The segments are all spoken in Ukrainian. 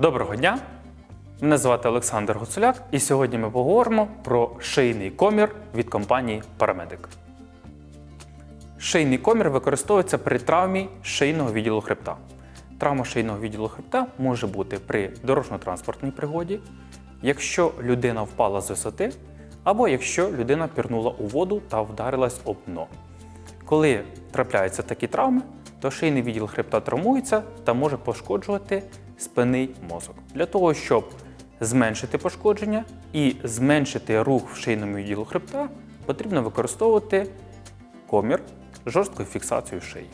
Доброго дня! Мене звати Олександр Гуцуляк, і сьогодні ми поговоримо про шийний комір від компанії Paramedic. Шийний комір використовується при травмі шийного відділу хребта. Травма шийного відділу хребта може бути при дорожньо-транспортній пригоді, якщо людина впала з висоти, або якщо людина пірнула у воду та вдарилась об дно. Коли трапляються такі травми, то шийний відділ хребта травмується та може пошкоджувати спинний мозок. Для того, щоб зменшити пошкодження і зменшити рух в шийному відділу хребта, потрібно використовувати комір жорсткою фіксацією шиї.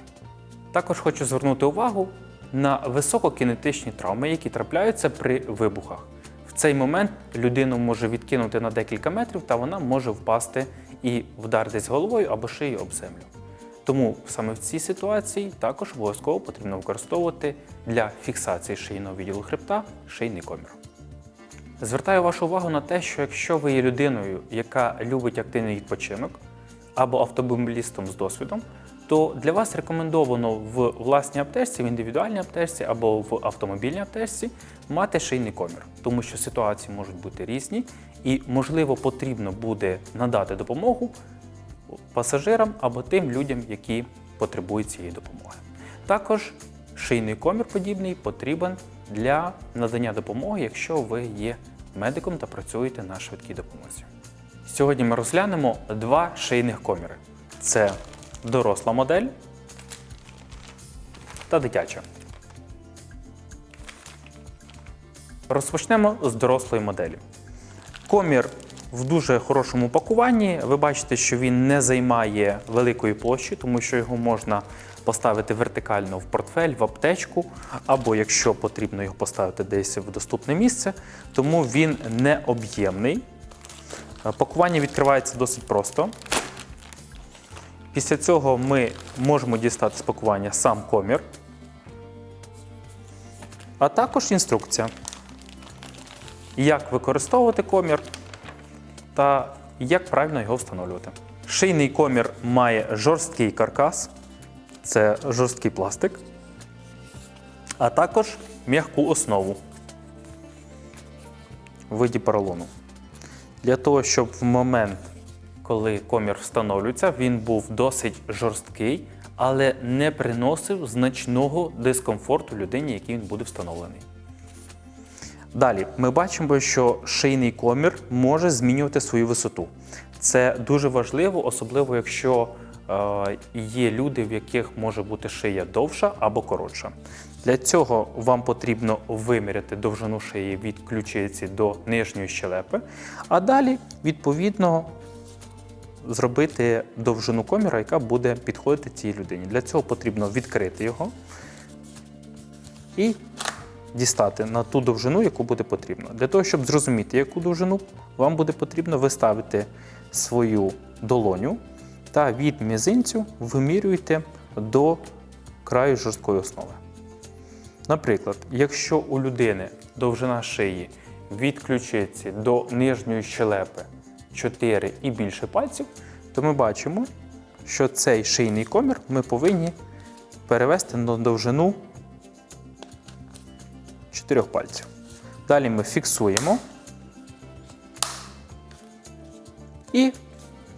Також хочу звернути увагу на висококінетичні травми, які трапляються при вибухах. В цей момент людину може відкинути на декілька метрів, та вона може впасти і вдаритись головою або шиєю об землю. Тому саме в цій ситуації також обов'язково потрібно використовувати для фіксації шийного відділу хребта шийний комір. Звертаю вашу увагу на те, що якщо ви є людиною, яка любить активний відпочинок, або автомобілістом з досвідом, то для вас рекомендовано в власній аптечці, в індивідуальній аптечці або в автомобільній аптечці мати шийний комір, тому що ситуації можуть бути різні, і можливо потрібно буде надати допомогу пасажирам або тим людям, які потребують цієї допомоги. Також шийний комір подібний потрібен для надання допомоги, якщо ви є медиком та працюєте на швидкій допомозі. Сьогодні ми розглянемо два шийних коміри: це доросла модель та дитяча. Розпочнемо з дорослої моделі. Комір в дуже хорошому пакуванні. Ви бачите, що він не займає великої площі, тому що його можна поставити вертикально в портфель, в аптечку, або якщо потрібно його поставити десь в доступне місце, тому він не об'ємний. Е, Пакування відкривається досить просто. Після цього ми можемо дістати з пакування сам комір, а також інструкція, як використовувати комір та як правильно його встановлювати. Шийний комір має жорсткий каркас, це жорсткий пластик, а також м'яку основу в виді поролону. Для того, щоб в момент, коли комір встановлюється, він був досить жорсткий, але не приносив значного дискомфорту людині, який він буде встановлений. Далі ми бачимо, що шийний комір може змінювати свою висоту. Це дуже важливо, особливо якщо е, є люди, в яких може бути шия довша або коротша. Для цього вам потрібно виміряти довжину шиї від ключиці до нижньої щелепи, а далі, відповідно, зробити довжину коміра, яка буде підходити цій людині. Для цього потрібно відкрити його і дістати на ту довжину, яку буде потрібно. Для того, щоб зрозуміти, яку довжину, вам буде потрібно виставити свою долоню та від мізинцю вимірюєте до краю жорсткої основи. Наприклад, якщо у людини довжина шиї від ключиці до нижньої щелепи 4 і більше пальців, то ми бачимо, що цей шийний комір ми повинні перевести на довжину 4 пальців. Далі ми фіксуємо і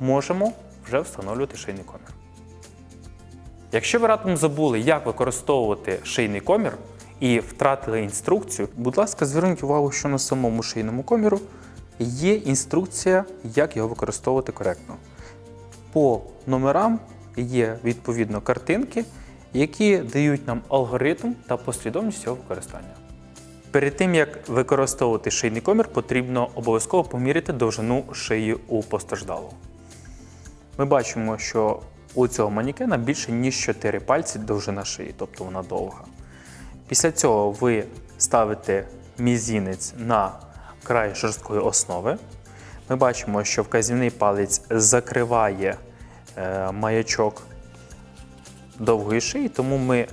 можемо вже встановлювати шийний комір. Якщо ви раптом забули, як використовувати шийний комір і втратили інструкцію, будь ласка, зверніть увагу, що на самому шийному коміру є інструкція, як його використовувати коректно. По номерам є відповідно картинки, які дають нам алгоритм та послідовність цього використання. Перед тим як використовувати шийний комір, потрібно обов'язково поміряти довжину шиї у постраждалого. Ми бачимо, що у цього манікена більше ніж 4 пальці довжина шиї, тобто вона довга. Після цього ви ставите мізінець на край жорсткої основи. Ми бачимо, що вказівний палець закриває е, маячок довгої шиї, тому ми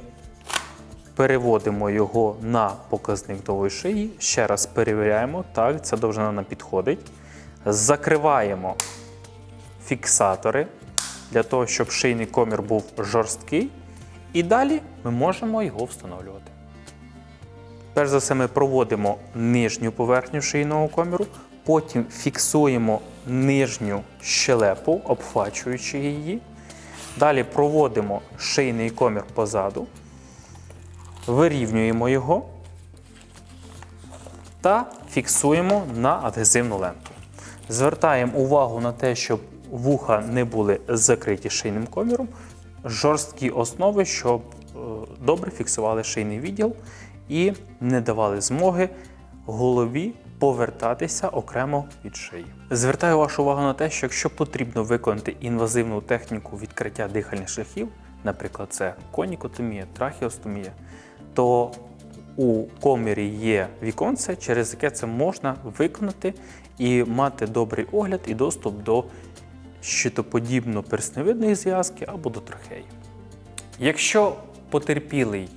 переводимо його на показник довгої шиї. Ще раз перевіряємо, так, ця довжина нам підходить. Закриваємо фіксатори для того, щоб шийний комір був жорсткий. І далі ми можемо його встановлювати. Перш за все, ми проводимо нижню поверхню шийного коміру, потім фіксуємо нижню щелепу, обхвачуючи її. Далі проводимо шийний комір позаду, вирівнюємо його та фіксуємо на адгезивну ленту. Звертаємо увагу на те, щоб вуха не були закриті шийним коміром, жорсткі основи, щоб е, добре фіксували шийний відділ і не давали змоги голові повертатися окремо від шиї. Звертаю вашу увагу на те, що якщо потрібно виконати інвазивну техніку відкриття дихальних шляхів, наприклад, це конікотомія, трахеостомія, то у комірі є віконце, через яке це можна виконати і мати добрий огляд і доступ до щитоподібно-персневидної зв'язки або до трахеї. Якщо потерпілий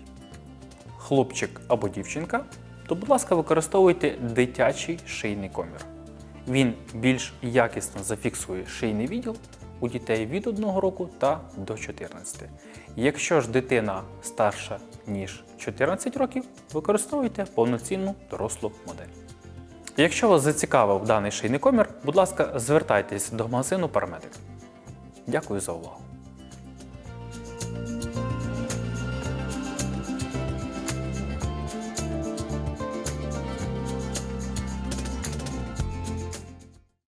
хлопчик або дівчинка, то, будь ласка, використовуйте дитячий шийний комір. Він більш якісно зафіксує шийний відділ у дітей від 1 року та до 14. Якщо ж дитина старша ніж 14 років, використовуйте повноцінну дорослу модель. Якщо вас зацікавив даний шийний комір, будь ласка, звертайтесь до магазину Парамедик. Дякую за увагу.